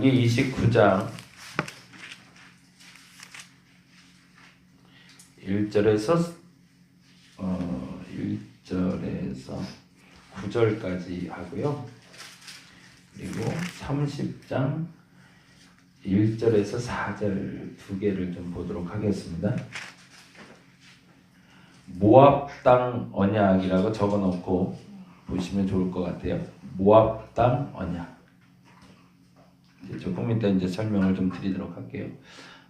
신명기 29장 1절에서 어 1절에서 9절까지 하고요. 그리고 30장 1절에서 4절 두 개를 좀 보도록 하겠습니다. 모압 땅 언약이라고 적어 놓고 보시면 좋을 것 같아요. 모압 땅 언약. 조금 이따 이제 설명을 좀 드리도록 할게요.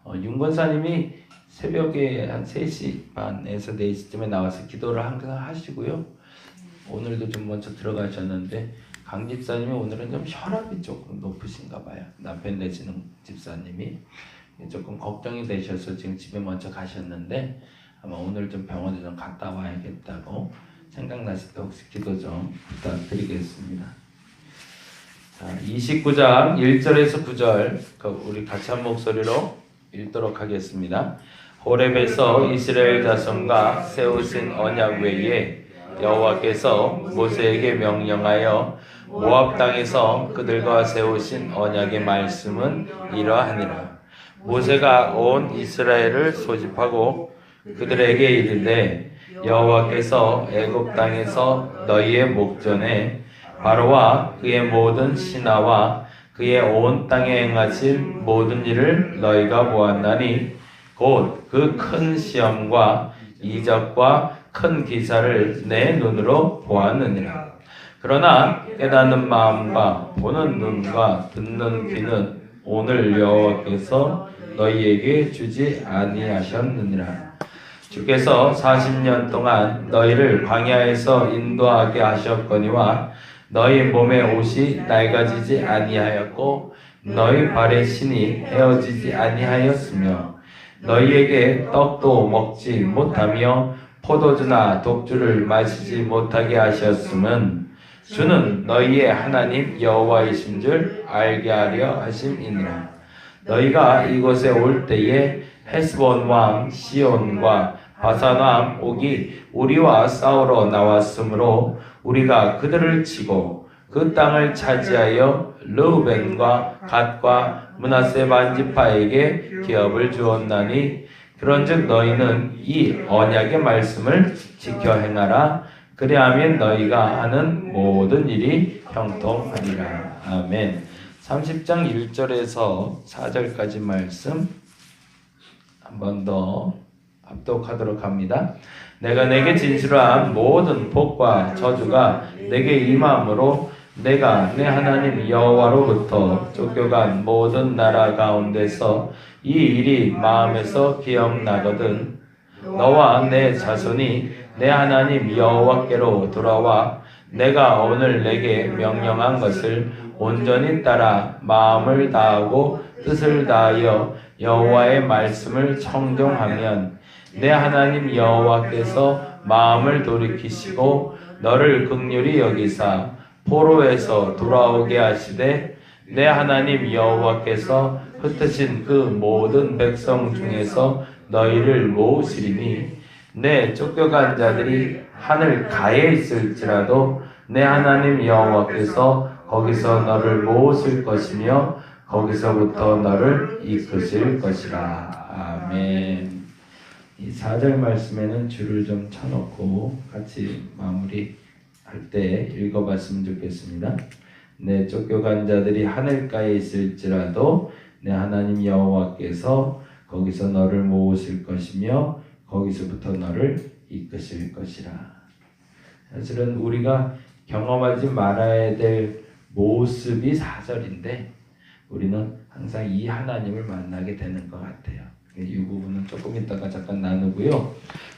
어, 윤 권사님이 새벽에 한 3시 반에서 4시쯤에 나와서 기도를 항상 하시고요. 오늘도 좀 먼저 들어가셨는데 강 집사님이 오늘은 좀 혈압이 조금 높으신가 봐요. 남편 내시는 집사님이 조금 걱정이 되셔서 지금 집에 먼저 가셨는데 아마 오늘 좀 병원에 좀 갔다 와야겠다고 생각나실 때 혹시 기도 좀 부탁드리겠습니다. 자, 29장 1절에서 9절 그 우리 같이 한 목소리로 읽도록 하겠습니다. 호렙에서 이스라엘 자손과 세우신 언약 외에 여호와께서 모세에게 명령하여 모압 땅에서 그들과 세우신 언약의 말씀은 이러하니라. 모세가 온 이스라엘을 소집하고 그들에게 이르되 여호와께서 애굽 땅에서 너희의 목전에 바로와 그의 모든 신하와 그의 온 땅에 행하실 모든 일을 너희가 보았나니 곧 그 큰 시험과 이적과 큰 기사를 내 눈으로 보았느니라. 그러나 깨닫는 마음과 보는 눈과 듣는 귀는 오늘 여호와께서 너희에게 주지 아니하셨느니라. 주께서 40년 동안 너희를 광야에서 인도하게 하셨거니와 너희 몸의 옷이 낡아지지 아니하였고 너희 발의 신이 헤어지지 아니하였으며 너희에게 떡도 먹지 못하며 포도주나 독주를 마시지 못하게 하셨음은 주는 너희의 하나님 여호와이신 줄 알게 하려 하심이니라. 너희가 이곳에 올 때에 헤스본 왕 시온과 바산 왕 옥이 우리와 싸우러 나왔으므로 우리가 그들을 치고 그 땅을 차지하여 르우벤과 갓과 문하세 반지파에게 기업을 주었나니 그런즉 너희는 이 언약의 말씀을 지켜 행하라. 그리하면 너희가 하는 모든 일이 형통하리라. 아멘. 30장 1절에서 4절까지 말씀. 한 번 더 합독하도록 합니다. 내가 내게 진실한 모든 복과 저주가 내게 임함으로 내가 내 하나님 여호와로부터 쫓겨간 모든 나라 가운데서 이 일이 마음에서 기억나거든 너와 내 자손이 내 하나님 여호와께로 돌아와 내가 오늘 내게 명령한 것을 온전히 따라 마음을 다하고 뜻을 다하여 여호와의 말씀을 청종하면 내 하나님 여호와께서 마음을 돌이키시고 너를 극률히 여기사 포로에서 돌아오게 하시되 내 하나님 여호와께서 흩으신 그 모든 백성 중에서 너희를 모으시리니 내 쫓겨간 자들이 하늘 가에 있을지라도 내 하나님 여호와께서 거기서 너를 모으실 것이며 거기서부터 너를 이끄실 것이라. 아멘. 이 4절 말씀에는 줄을 좀 쳐놓고 같이 마무리 할때 읽어봤으면 좋겠습니다. 내 쫓겨간 자들이 하늘가에 있을지라도 내 하나님 여호와께서 거기서 너를 모으실 것이며 거기서부터 너를 이끄실 것이라. 사실은 우리가 경험하지 말아야 될 모습이 4절인데 우리는 항상 이 하나님을 만나게 되는 것 같아요. 이 부분은 조금 이따가 잠깐 나누고요.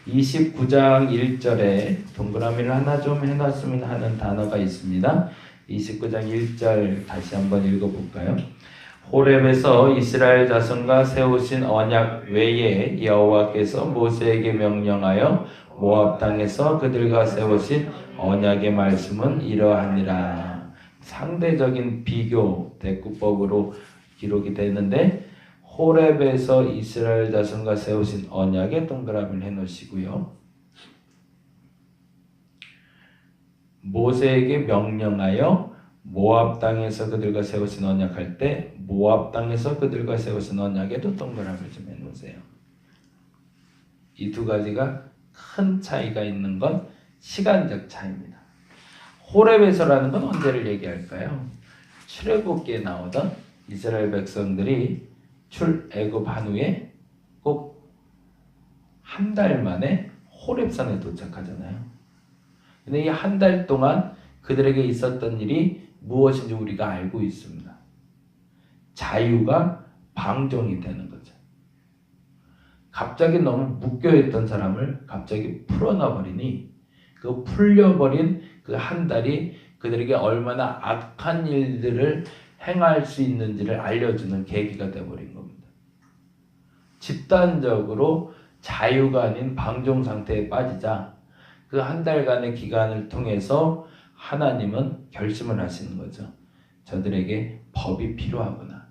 29장 1절에 동그라미를 하나 좀 해놨으면 하는 단어가 있습니다. 29장 1절 다시 한번 읽어볼까요? 호렙에서 이스라엘 자손과 세우신 언약 외에 여호와께서 모세에게 명령하여 모압 땅에서 그들과 세우신 언약의 말씀은 이러하니라. 상대적인 비교 대꾸법으로 기록이 되는데 호렙에서 이스라엘 자손과 세우신 언약에 동그라미를 해놓으시고요. 모세에게 명령하여 모압 땅에서 그들과 세우신 언약할 때 모압 땅에서 그들과 세우신 언약에도 동그라미를 좀 해놓으세요. 이 두 가지가 큰 차이가 있는 건 시간적 차이입니다. 호렙에서라는 건 언제를 얘기할까요? 출애굽기에 나오던 이스라엘 백성들이 출애굽한 후에 꼭 한 달 만에 호렙산에 도착하잖아요. 근데 이 한 달 동안 그들에게 있었던 일이 무엇인지 우리가 알고 있습니다. 자유가 방종이 되는 거죠. 갑자기 너무 묶여있던 사람을 갑자기 풀어놔 버리니 그 풀려버린 그 한 달이 그들에게 얼마나 악한 일들을 행할 수 있는지를 알려주는 계기가 되어버린 겁니다. 집단적으로 자유가 아닌 방종 상태에 빠지자 그 한 달간의 기간을 통해서 하나님은 결심을 하시는 거죠. 저들에게 법이 필요하구나.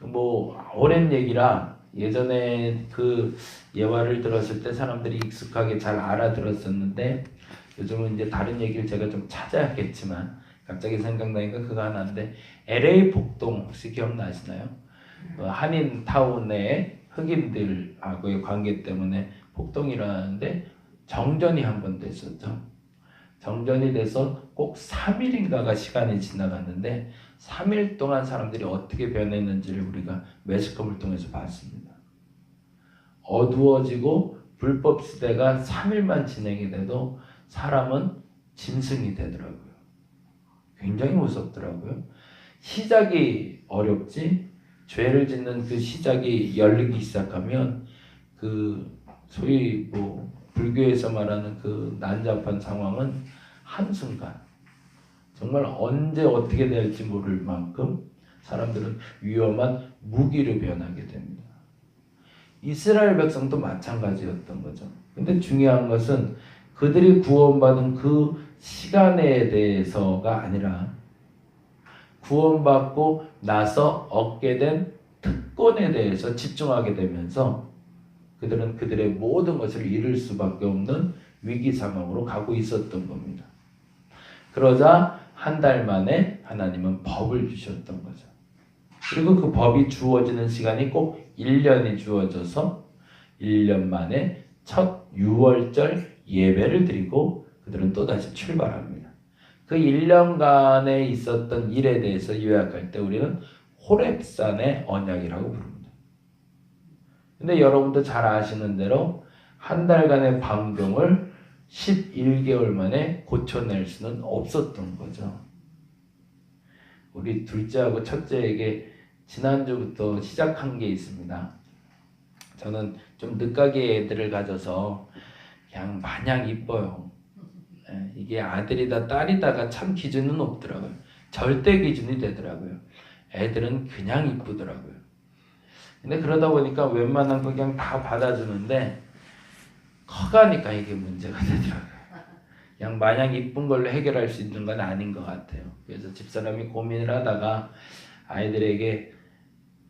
뭐 오랜 얘기라 예전에 그 예화를 들었을 때 사람들이 익숙하게 잘 알아들었었는데 요즘은 이제 다른 얘기를 제가 좀 찾아야겠지만 갑자기 생각나니까 그거 하나인데 LA 폭동 혹시 기억나시나요? 그 한인 타운 내 흑인들하고의 관계 때문에 폭동이 일어나는데 정전이 한 번 됐었죠. 정전이 돼서 꼭 3일인가가 시간이 지나갔는데 3일 동안 사람들이 어떻게 변했는지를 우리가 매스컴을 통해서 봤습니다. 어두워지고 불법 시대가 3일만 진행이 돼도 사람은 짐승이 되더라고요. 굉장히 무섭더라고요. 시작이 어렵지 죄를 짓는 그 시작이 열리기 시작하면 그 소위 뭐 불교에서 말하는 그 난잡한 상황은 한순간 정말 언제 어떻게 될지 모를 만큼 사람들은 위험한 무기로 변하게 됩니다. 이스라엘 백성도 마찬가지였던 거죠. 근데 중요한 것은 그들이 구원받은 그 시간에 대해서가 아니라 구원받고 나서 얻게 된 특권에 대해서 집중하게 되면서 그들은 그들의 모든 것을 잃을 수밖에 없는 위기 상황으로 가고 있었던 겁니다. 그러자 한 달 만에 하나님은 법을 주셨던 거죠. 그리고 그 법이 주어지는 시간이 꼭 1년이 주어져서 1년 만에 첫 6월절 예배를 드리고 그들은 또다시 출발합니다. 그 1년간에 있었던 일에 대해서 요약할 때 우리는 호렙산의 언약이라고 부릅니다. 근데 여러분도 잘 아시는 대로 한 달간의 방종을 11개월 만에 고쳐낼 수는 없었던 거죠. 우리 둘째하고 첫째에게 지난주부터 시작한 게 있습니다. 저는 좀 늦가게 애들을 가져서 그냥 마냥 이뻐요. 예, 이게 아들이다 딸이다가 참 기준은 없더라고요. 절대 기준이 되더라고요. 애들은 그냥 이쁘더라고요. 근데 그러다 보니까 웬만한 거 그냥 다 받아주는데 커가니까 이게 문제가 되더라고요. 그냥 마냥 이쁜 걸로 해결할 수 있는 건 아닌 것 같아요. 그래서 집사람이 고민을 하다가 아이들에게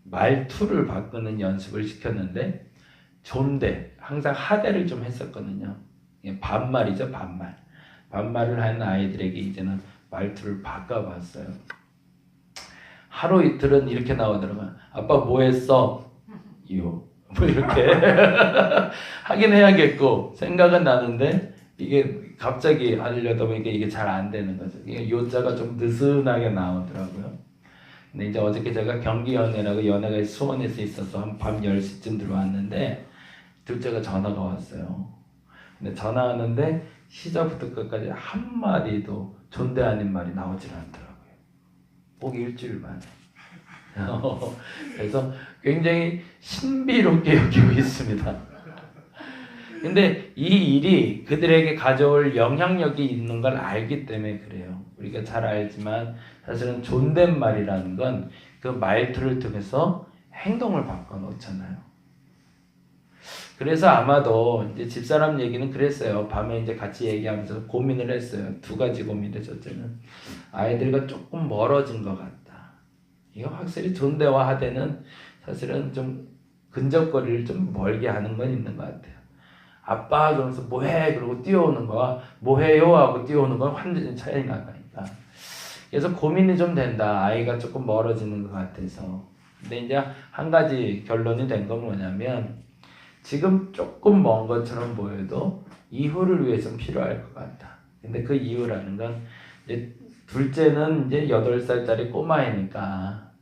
말투를 바꾸는 연습을 시켰는데 존대 항상 하대를 좀 했었거든요. 예, 반말이죠 반말. 반말을 하는 아이들에게 이제는 말투를 바꿔봤어요. 하루 이틀은 이렇게 나오더라고요. 아빠 뭐 했어? 요. 뭐 이렇게 하긴 해야겠고 생각은 나는데 이게 갑자기 하려다 보니까 이게 잘 안 되는 거죠. 요자가 좀 느슨하게 나오더라고요. 근데 이제 어저께 제가 경기 연애라고 연애가 수원에서 있어서 한 밤 10시쯤 들어왔는데 둘째가 전화가 왔어요. 근데 전화하는데 시작부터 끝까지 한 마디도 존대 아닌 말이 나오질 않더라고요. 꼭 일주일 만에. 그래서 굉장히 신비롭게 여기고 있습니다. 근데 이 일이 그들에게 가져올 영향력이 있는 걸 알기 때문에 그래요. 우리가 잘 알지만 사실은 존댓말이라는 건 그 말투를 통해서 행동을 바꿔 놓잖아요. 그래서 아마도 이제 집사람 얘기는 그랬어요. 밤에 이제 같이 얘기하면서 고민을 했어요. 두 가지 고민을 첫째는 아이들과 조금 멀어진 것 같다. 이거 확실히 존대와 하대는 사실은 좀 근접거리를 좀 멀게 하는 건 있는 것 같아요. 아빠 그러면서 뭐해 그러고 뛰어오는 거와 뭐해요 하고 뛰어오는 건 완전히 차이가 나니까 그래서 고민이 좀 된다. 아이가 조금 멀어지는 것 같아서. 근데 이제 한 가지 결론이 된 건 뭐냐면 지금 조금 먼 것처럼 보여도 이후를 위해서는 필요할 것 같다. 근데 그 이유라는 건 이제 둘째는 이제 8살짜리 꼬마이니까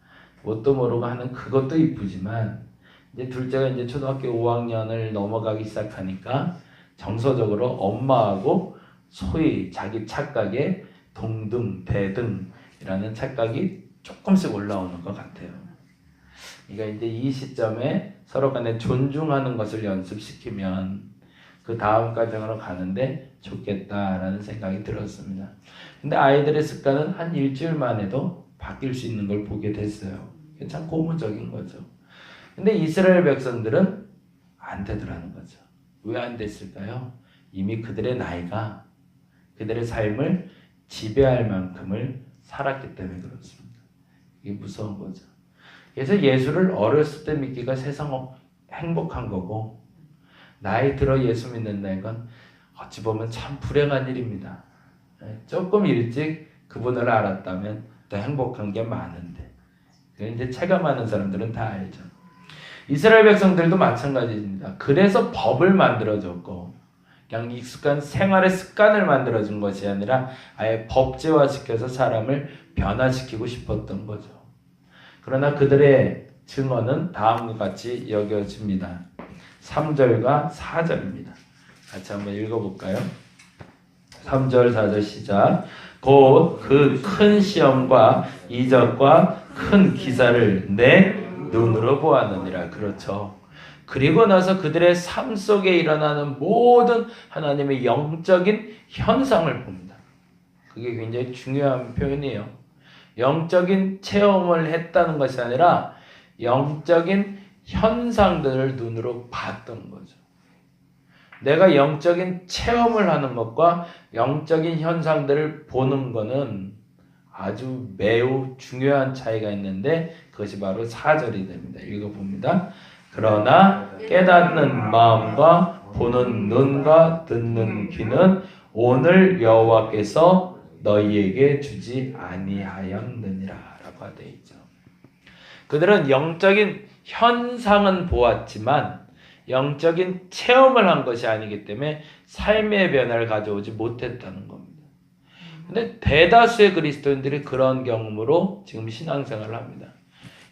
뭣도 모르고 하는 그것도 이쁘지만 이제 둘째가 이제 초등학교 5학년을 넘어가기 시작하니까 정서적으로 엄마하고 소위 자기 착각에 동등, 대등이라는 착각이 조금씩 올라오는 것 같아요. 그러니까 이제 이 시점에 서로 간에 존중하는 것을 연습시키면 그 다음 과정으로 가는데 좋겠다라는 생각이 들었습니다. 근데 아이들의 습관은 한 일주일만 해도 바뀔 수 있는 걸 보게 됐어요. 참 고무적인 거죠. 근데 이스라엘 백성들은 안 되더라는 거죠. 왜 안 됐을까요? 이미 그들의 나이가 그들의 삶을 지배할 만큼을 살았기 때문에 그렇습니다. 이게 무서운 거죠. 그래서 예수를 어렸을 때 믿기가 세상 행복한 거고 나이 들어 예수 믿는다는 건 어찌 보면 참 불행한 일입니다. 예, 조금 일찍 그분을 알았다면 더 행복한 게 많은데 이제 체감하는 사람들은 다 알죠. 이스라엘 백성들도 마찬가지입니다. 그래서 법을 만들어줬고 그냥 익숙한 생활의 습관을 만들어준 것이 아니라 아예 법제화시켜서 사람을 변화시키고 싶었던 거죠. 그러나 그들의 증언은 다음과 같이 여겨집니다. 3절과 4절입니다. 같이 한번 읽어볼까요? 3절, 4절 시작. 곧 그 큰 시험과 이적과 큰 기사를 내 눈으로 보았느니라. 그렇죠. 그리고 나서 그들의 삶 속에 일어나는 모든 하나님의 영적인 현상을 봅니다. 그게 굉장히 중요한 표현이에요. 영적인 체험을 했다는 것이 아니라 영적인 현상들을 눈으로 봤던 거죠. 내가 영적인 체험을 하는 것과 영적인 현상들을 보는 것은 아주 매우 중요한 차이가 있는데 그것이 바로 4절이 됩니다. 읽어봅니다. 그러나 깨닫는 마음과 보는 눈과 듣는 귀는 오늘 여호와께서 너희에게 주지 아니하였느니라라고 되어 있죠. 그들은 영적인 현상은 보았지만 영적인 체험을 한 것이 아니기 때문에 삶의 변화를 가져오지 못했다는 겁니다. 근데 대다수의 그리스도인들이 그런 경험으로 지금 신앙생활을 합니다.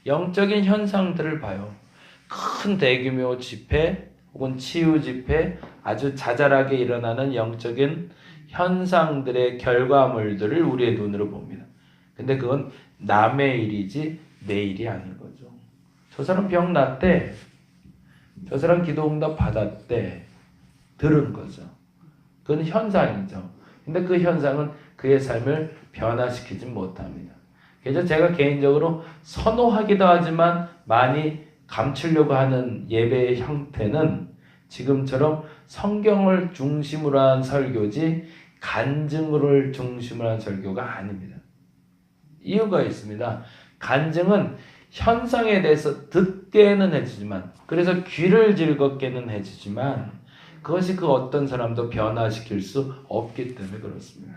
영적인 현상들을 봐요. 큰 대규모 집회 혹은 치유 집회 아주 자잘하게 일어나는 영적인 현상들의 결과물들을 우리의 눈으로 봅니다. 근데 그건 남의 일이지 내 일이 아닌 거죠. 저 사람 병 났대. 저 사람 기도 응답 받았대. 들은 거죠. 그건 현상이죠. 근데 그 현상은 그의 삶을 변화시키지 못합니다. 그래서 제가 개인적으로 선호하기도 하지만 많이 감추려고 하는 예배의 형태는 지금처럼 성경을 중심으로 한 설교지 간증을 중심으로 한 설교가 아닙니다. 이유가 있습니다. 간증은 현상에 대해서 듣게는 해주지만 그래서 귀를 즐겁게는 해주지만 그것이 그 어떤 사람도 변화시킬 수 없기 때문에 그렇습니다.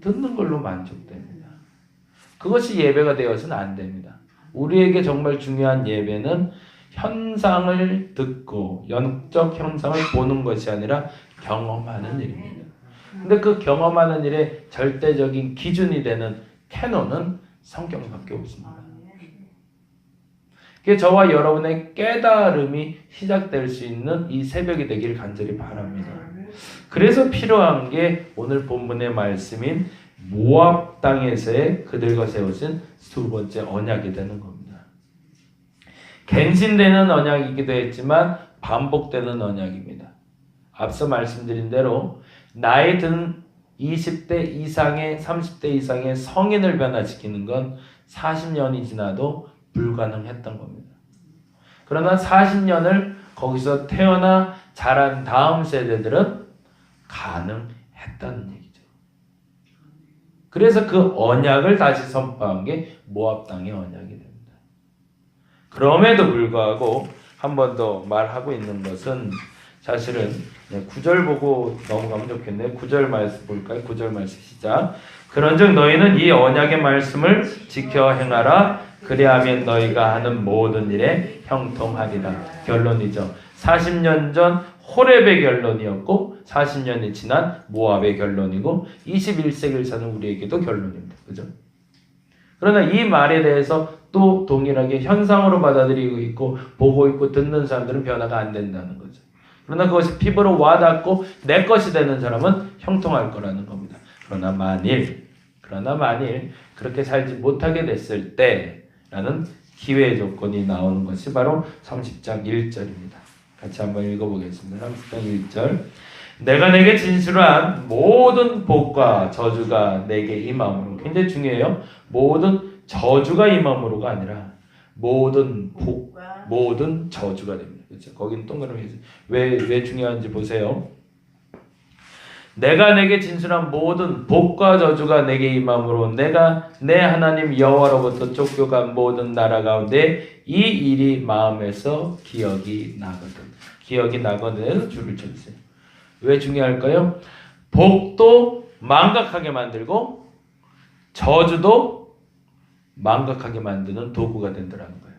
듣는 걸로 만족됩니다. 그것이 예배가 되어서는 안 됩니다. 우리에게 정말 중요한 예배는 현상을 듣고 영적 현상을 보는 것이 아니라 경험하는 일입니다. 근데 그 경험하는 일의 절대적인 기준이 되는 캐논은 성경밖에 없습니다. 그 저와 여러분의 깨달음이 시작될 수 있는 이 새벽이 되길 간절히 바랍니다. 그래서 필요한 게 오늘 본문의 말씀인 모압 땅에서의 그들과 세우신 두 번째 언약이 되는 겁니다. 갱신되는 언약이기도 했지만 반복되는 언약입니다. 앞서 말씀드린 대로 나이 든 20대 이상의 30대 이상의 성인을 변화시키는 건 40년이 지나도 불가능했던 겁니다. 그러나 40년을 거기서 태어나 자란 다음 세대들은 가능했다는 얘기죠. 그래서 그 언약을 다시 선포한 게 모압 땅의 언약이 됩니다. 그럼에도 불구하고 한 번 더 말하고 있는 것은 사실은 네, 9절 보고 넘어가면 좋겠네요. 9절 말씀 볼까요? 9절 말씀 시작. 그런즉 너희는 이 언약의 말씀을 지켜 행하라. 그리하면 너희가 하는 모든 일에 형통하리라. 결론이죠. 40년 전 호렙의 결론이었고 40년이 지난 모압의 결론이고 21세기를 사는 우리에게도 결론입니다. 그죠? 그러나 이 말에 대해서 또 동일하게 현상으로 받아들이고 있고 보고 있고 듣는 사람들은 변화가 안 된다는 거죠. 그러나 그것이 피부로 와닿고 내 것이 되는 사람은 형통할 거라는 겁니다. 그러나 만일 그러나 만일 그렇게 살지 못하게 됐을 때라는 기회 조건이 나오는 것이 바로 30장 1절입니다. 같이 한번 읽어보겠습니다. 30장 1절. 내가 내게 진술한 모든 복과 저주가 내게 임함으로 굉장히 중요해요. 모든 저주가 임함으로가 아니라 모든 복, 모든 저주가 됩니다. 그렇죠? 거기는 동그라미 왜왜 중요한지 보세요. 내가 내게 진술한 모든 복과 저주가 내게 임함으로 내가 내 하나님 여호와로부터 쫓겨간 모든 나라 가운데 이 일이 마음에서 기억이 나거든. 기억이 나거든 줄을 쳐주세요. 왜 중요할까요? 복도 망각하게 만들고 저주도 망각하게 만드는 도구가 된다는 거예요.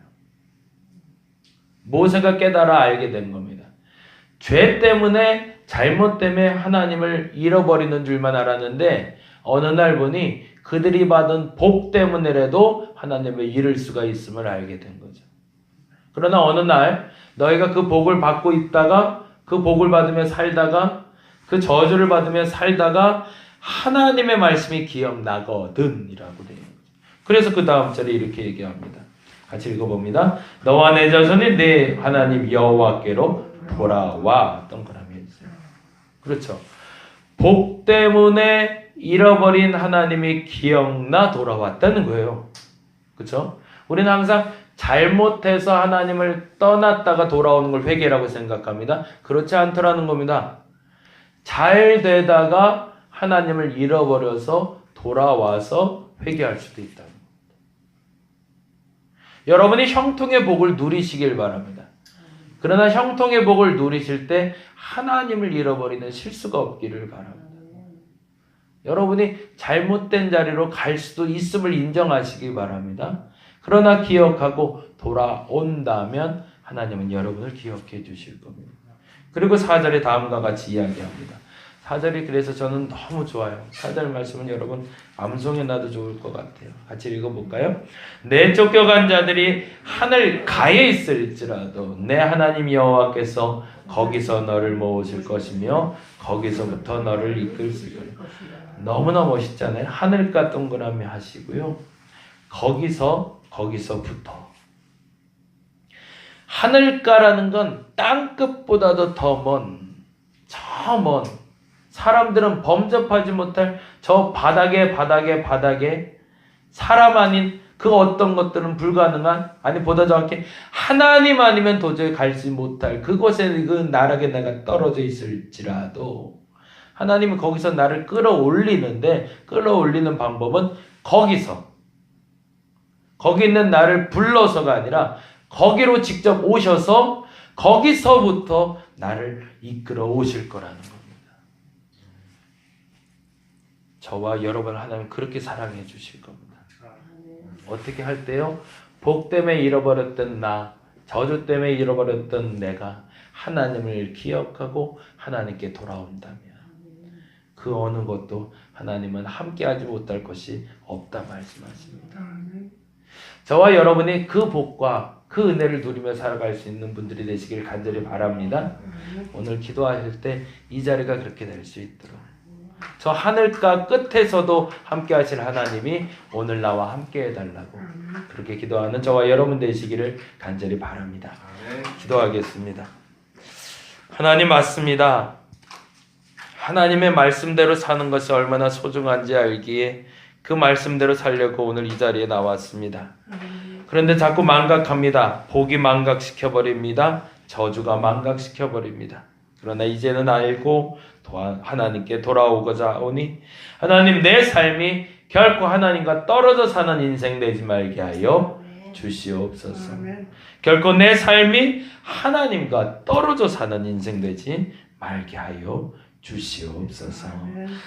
모세가 깨달아 알게 된 겁니다. 죄 때문에 잘못 때문에 하나님을 잃어버리는 줄만 알았는데 어느 날 보니 그들이 받은 복 때문에라도 하나님을 잃을 수가 있음을 알게 된 거죠. 그러나 어느 날 너희가 그 복을 받고 있다가 그 복을 받으며 살다가 그 저주를 받으며 살다가 하나님의 말씀이 기억나거든이라고 돼요. 그래서 그 다음 절에 이렇게 얘기합니다. 같이 읽어봅니다. 너와 내 자손이 내 하나님 여호와께로 돌아와 동그라미 해주세요. 그렇죠. 복 때문에 잃어버린 하나님이 기억나 돌아왔다는 거예요. 그렇죠? 우리는 항상 잘못해서 하나님을 떠났다가 돌아오는 걸 회개라고 생각합니다. 그렇지 않더라는 겁니다. 잘 되다가 하나님을 잃어버려서 돌아와서 회개할 수도 있다. 여러분이 형통의 복을 누리시길 바랍니다. 그러나 형통의 복을 누리실 때 하나님을 잃어버리는 실수가 없기를 바랍니다. 여러분이 잘못된 자리로 갈 수도 있음을 인정하시기 바랍니다. 그러나 기억하고 돌아온다면 하나님은 여러분을 기억해 주실 겁니다. 그리고 4절에 다음과 같이 이야기합니다. 4절이 그래서 저는 너무 좋아요. 4절 말씀은 여러분 암송해 놔도 좋을 것 같아요. 같이 읽어볼까요? 내 쫓겨간 자들이 하늘 가에 있을지라도 내 하나님 여호와께서 거기서 너를 모으실 것이며 거기서부터 너를 이끌실 거예요. 너무나 멋있잖아요. 하늘가 동그라미 하시고요. 거기서 거기서부터 하늘가라는 건 땅끝보다도 더 먼, 저 먼, 사람들은 범접하지 못할 저 바닥에 바닥에 바닥에 사람 아닌 그 어떤 것들은 불가능한 아니 보다 정확히 하나님 아니면 도저히 갈지 못할 그곳에 그 나락에 내가 떨어져 있을지라도 하나님은 거기서 나를 끌어올리는데 끌어올리는 방법은 거기서 거기 있는 나를 불러서가 아니라 거기로 직접 오셔서 거기서부터 나를 이끌어 오실 거라는 겁니다. 저와 여러분 하나님 그렇게 사랑해 주실 겁니다. 어떻게 할 때요? 복 때문에 잃어버렸던 나, 저주 때문에 잃어버렸던 내가 하나님을 기억하고 하나님께 돌아온다면 그 어느 것도 하나님은 함께하지 못할 것이 없다 말씀하십니다. 저와 여러분이 그 복과 그 은혜를 누리며 살아갈 수 있는 분들이 되시길 간절히 바랍니다. 오늘 기도하실 때 이 자리가 그렇게 될 수 있도록 저 하늘가 끝에서도 함께 하실 하나님이 오늘 나와 함께 해달라고 그렇게 기도하는 저와 여러분 되시기를 간절히 바랍니다. 기도하겠습니다. 하나님 맞습니다. 하나님의 말씀대로 사는 것이 얼마나 소중한지 알기에 그 말씀대로 살려고 오늘 이 자리에 나왔습니다. 그런데 자꾸 망각합니다. 복이 망각시켜 버립니다. 저주가 망각시켜 버립니다. 그러나 이제는 알고 하나님께 돌아오고자 오니 하나님 내 삶이 결코 하나님과 떨어져 사는 인생 되지 말게 하여 주시옵소서. 결코 내 삶이 하나님과 떨어져 사는 인생 되지 말게 하여 주시옵소서.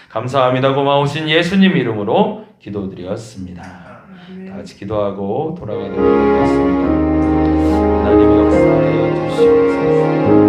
감사합니다. 고마우신 예수님 이름으로 기도드렸습니다. 다 같이 기도하고 돌아가도록 하겠습니다. 하나님 역사해 주시옵소서.